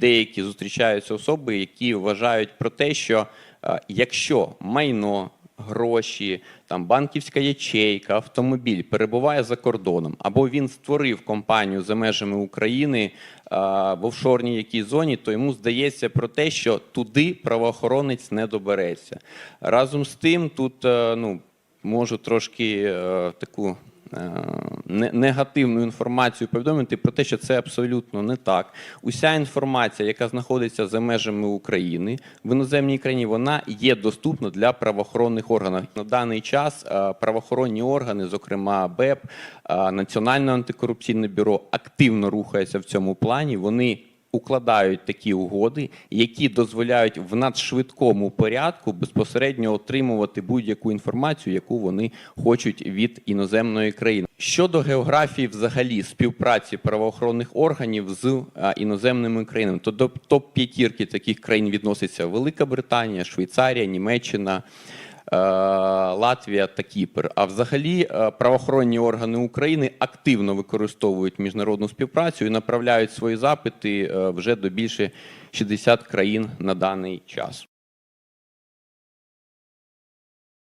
Деякі зустрічаються особи, які вважають про те, що е, якщо майно, гроші, там банківська ячейка, автомобіль перебуває за кордоном, або він створив компанію за межами України е, в офшорній якійсь зоні, то йому здається про те, що туди правоохоронець не добереться. Разом з тим, тут е, ну можу трошки таку негативну інформацію повідомити про те, що це абсолютно не так. Уся інформація, яка знаходиться за межами України в іноземній країні, вона є доступна для правоохоронних органів. На даний час е, правоохоронні органи, зокрема БЕП, е, Національне антикорупційне бюро, активно рухаються в цьому плані. Вони укладають такі угоди, які дозволяють в надшвидкому порядку безпосередньо отримувати будь-яку інформацію, яку вони хочуть від іноземної країни. Щодо географії, взагалі співпраці правоохоронних органів з іноземними країнами, то до топ п'ятірки таких країн відноситься Велика Британія, Швейцарія, Німеччина. Е, Латвія та Кіпр. А взагалі е, правоохоронні органи України активно використовують міжнародну співпрацю і направляють свої запити е, вже до більше 60 країн на даний час.